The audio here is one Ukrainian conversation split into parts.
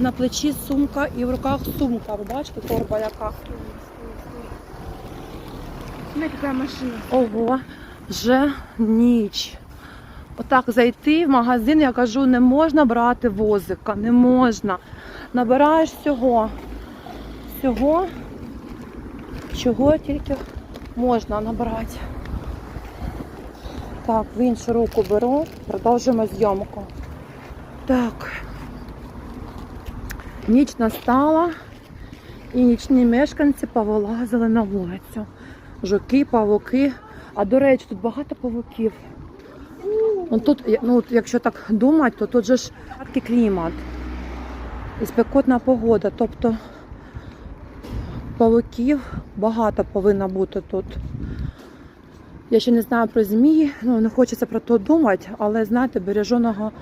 На плечі сумка і в руках сумка. Ви бачите, торба яка. Смотри, машина. Ого, вже ніч. Отак зайти в магазин, я кажу, не можна брати возика, не можна. Набираєш всього. Всього, чого тільки можна набрати. Так, в іншу руку беру, продовжуємо зйомку. Так. Ніч настала і нічні мешканці повилазили на вулицю. Жуки, павуки. А до речі, тут багато павуків. Ну, тут, ну, якщо так думати, то тут же ж такий клімат. І спекотна погода. Тобто павуків багато повинно бути тут. Я ще не знаю про змії, ну не хочеться про то думати, але знаєте, береженого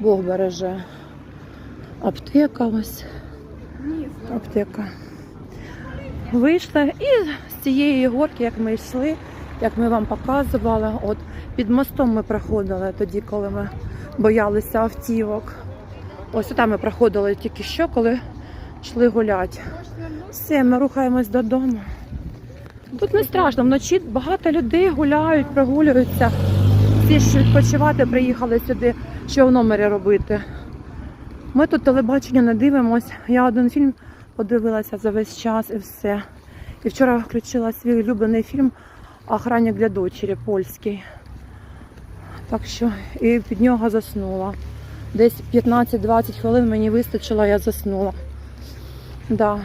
Бог береже. Аптека ось. Аптека. Вийшла і з цієї горки, як ми йшли, як ми вам показували, от під мостом ми проходили тоді, коли ми боялися автівок. Ось там ми проходили тільки що, коли йшли гуляти. Все, ми рухаємось додому. Тут не страшно, вночі багато людей гуляють, прогулюються. Всі ж відпочивати приїхали сюди, що в номері робити. Ми тут телебачення не дивимось. Я один фільм подивилася за весь час і все. І вчора включила свій улюблений фільм Охранник для дочері польський. Так що і під нього заснула. Десь 15-20 хвилин мені вистачило, я заснула. Да.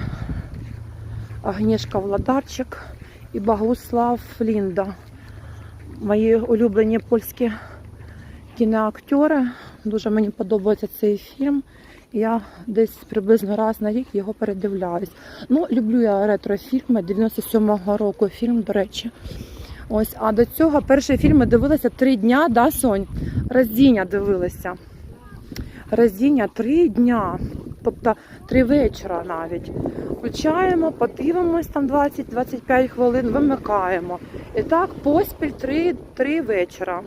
Агнішка Владарчик і Багуслав Лінда. Мої улюблені польські кіноактори. Дуже мені подобається цей фільм. Я десь приблизно раз на рік його передивляюсь. Ну, люблю я ретрофільми 97-го року фільм, до речі. Ось, а до цього перший фільм ми дивилися три дня, да, Сонь? Роздіння дивилися. Роздіння три дня, тобто три вечора навіть. Включаємо, подивимось там 20-25 хвилин, вимикаємо. І так поспіль три, три вечора.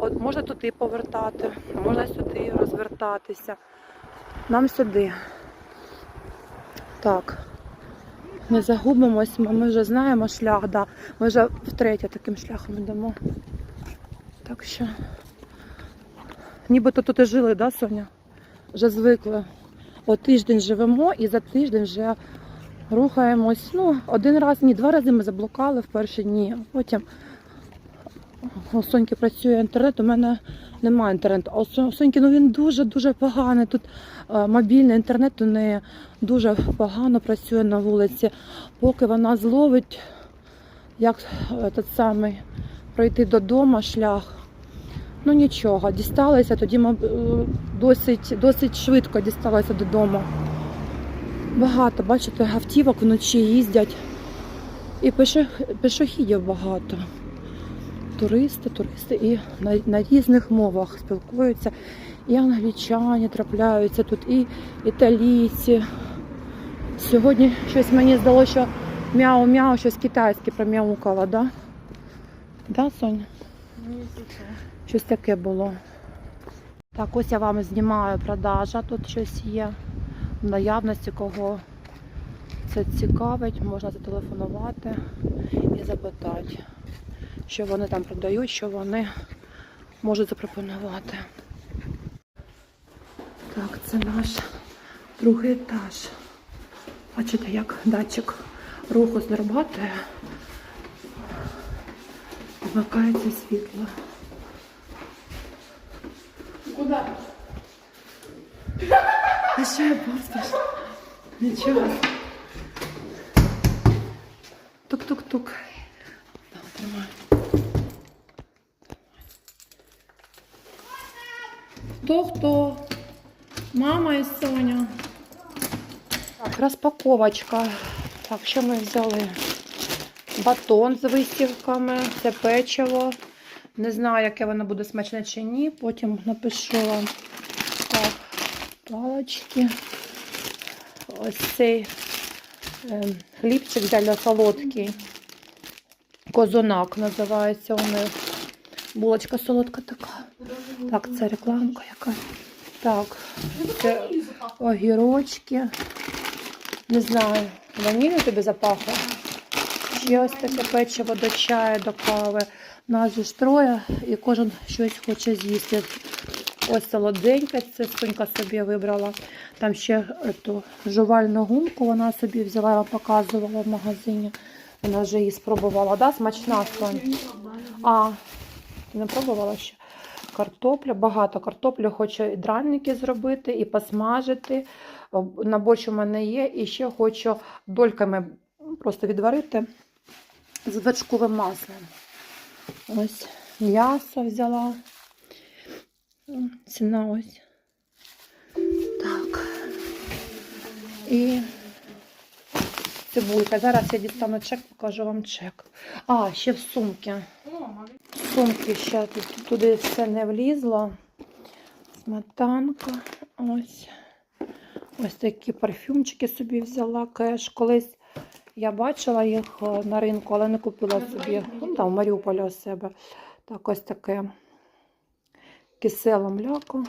От можна туди повертати, можна сюди розвертатися. Нам сюди. Так. Не загубимось, ми вже знаємо шлях, да. Ми вже втретє таким шляхом йдемо. Так що. Нібито тут і жили, да, Соня? Вже звикли. От тиждень живемо і за тиждень вже рухаємось. Ну, один раз, ні, два рази ми заблукали в перші дні, потім у Соньки працює інтернет, у мене немає інтернету. А у Соньки ну він дуже-дуже поганий. Тут е, мобільний інтернет у неї дуже погано працює на вулиці. Поки вона зловить, як той самий пройти додому шлях. Ну нічого, дісталися, тоді е, досить, досить швидко дісталися додому. Багато, бачите, автівок вночі їздять. І пешо- пішохідів багато туристи, туристи і на, на різних мовах спілкуються. І англічані трапляються тут, і італійці. Сьогодні щось мені здалося, що мяу-мяу, щось китайське промяукало, да? Да, Соня? Щось таке було. Так, ось я вам знімаю продажа. Тут щось є. В наявності кого це цікавить, можна зателефонувати і запитати, що вони там продають, що вони можуть запропонувати. Так, це наш другий етаж. Бачите, як датчик руху зрабатує. Вмикається світло. Куда? А що я поспіш? Нічого. Хто хто? Мама і Соня. Так, розпаковочка. Так, що ми взяли? Батон з висівками, це печиво. Не знаю, яке воно буде смачне чи ні. Потім напишу вам. Так, палочки. Ось цей е, хлібчик для солодкий. Козунак називається у них. Булочка солодка така. Так, це рекламка яка. Так, це огірочки. Не знаю, ванілі тобі запахло? Ще ось таке печиво до чаю, до кави. Нас же троє, і кожен щось хоче з'їсти. Ось солоденьке, це Сонька собі вибрала. Там ще ету, жувальну гумку вона собі взяла, показувала в магазині. Вона вже її спробувала. Да? Смачна Сонь? А, ти не пробувала ще? Картопля, багато картоплі, хочу і драники зробити, і посмажити. На борщ у мене є, і ще хочу дольками ну, просто відварити з вершковим маслом. Ось м'ясо взяла. Ціна ось. Так. І цибулька. Зараз я дістану чек, покажу вам чек. А, ще в сумки. Сумки ще тут, туди все не влізло. Сметанка. Ось. Ось такі парфюмчики собі взяла кеш. Колись я бачила їх е, на ринку, але не купила собі. Ну, там в Маріуполі у себе. Так, ось таке киселе мляко.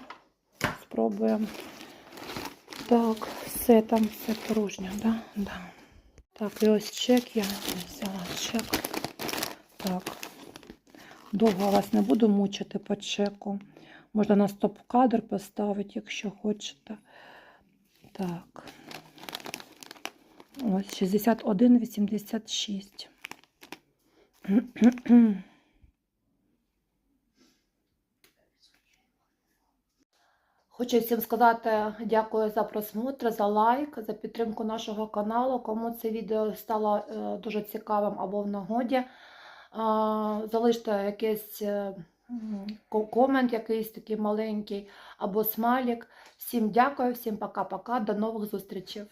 Спробуємо. Так, все там все порожньо, да? Да. Так, і ось чек я взяла чек. Так. Довго вас не буду мучити по чеку. Можна на стоп-кадр поставити, якщо хочете. Так. Ось 61,86. Хочу всім сказати дякую за просмотр, за лайк, за підтримку нашого каналу. Кому це відео стало е, дуже цікавим або в нагоді. Залиште якийсь е, комент, якийсь такий маленький, або смайлік. Всім дякую, всім пока-пока, до нових зустрічей.